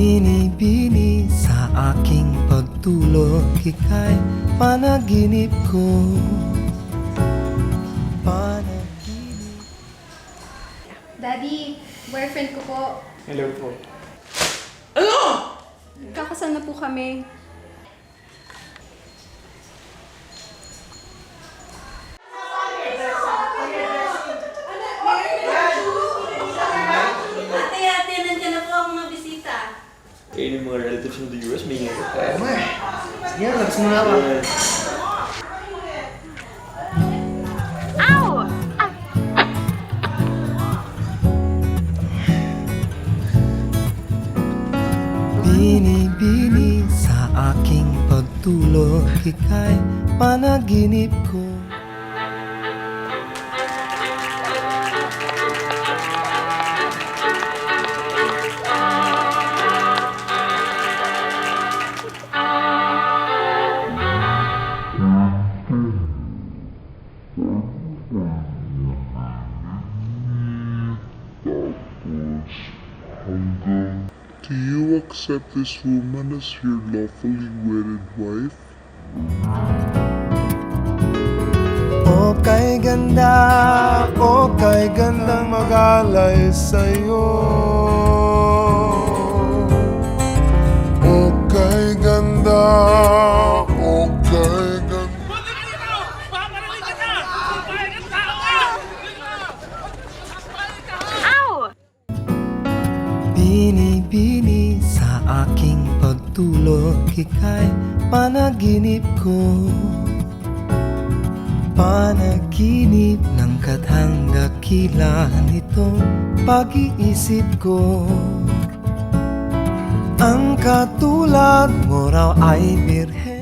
Binibini sa aking pagtulog Ika'y panaginip ko Panaginip Daddy, boyfriend ko po. Hello po. Ano? Kakasal na po kami. Kayo yung mga relatives mo the US, may ingat tayo. Tama eh. Sige, labas muna ako. Bini-bini sa aking pagtulog Ika'y panaginip ko Do you accept this woman as your lawfully wedded wife? O kay ganda, o kay gandang mag-alay sa'yo Okay ganda, okay ganda. Bini-bini sa aking pagtulog Ika'y panaginip ko. Panaginip ng katang dakila nitong pag-iisip ko. Ang katulad mo raw ay birhen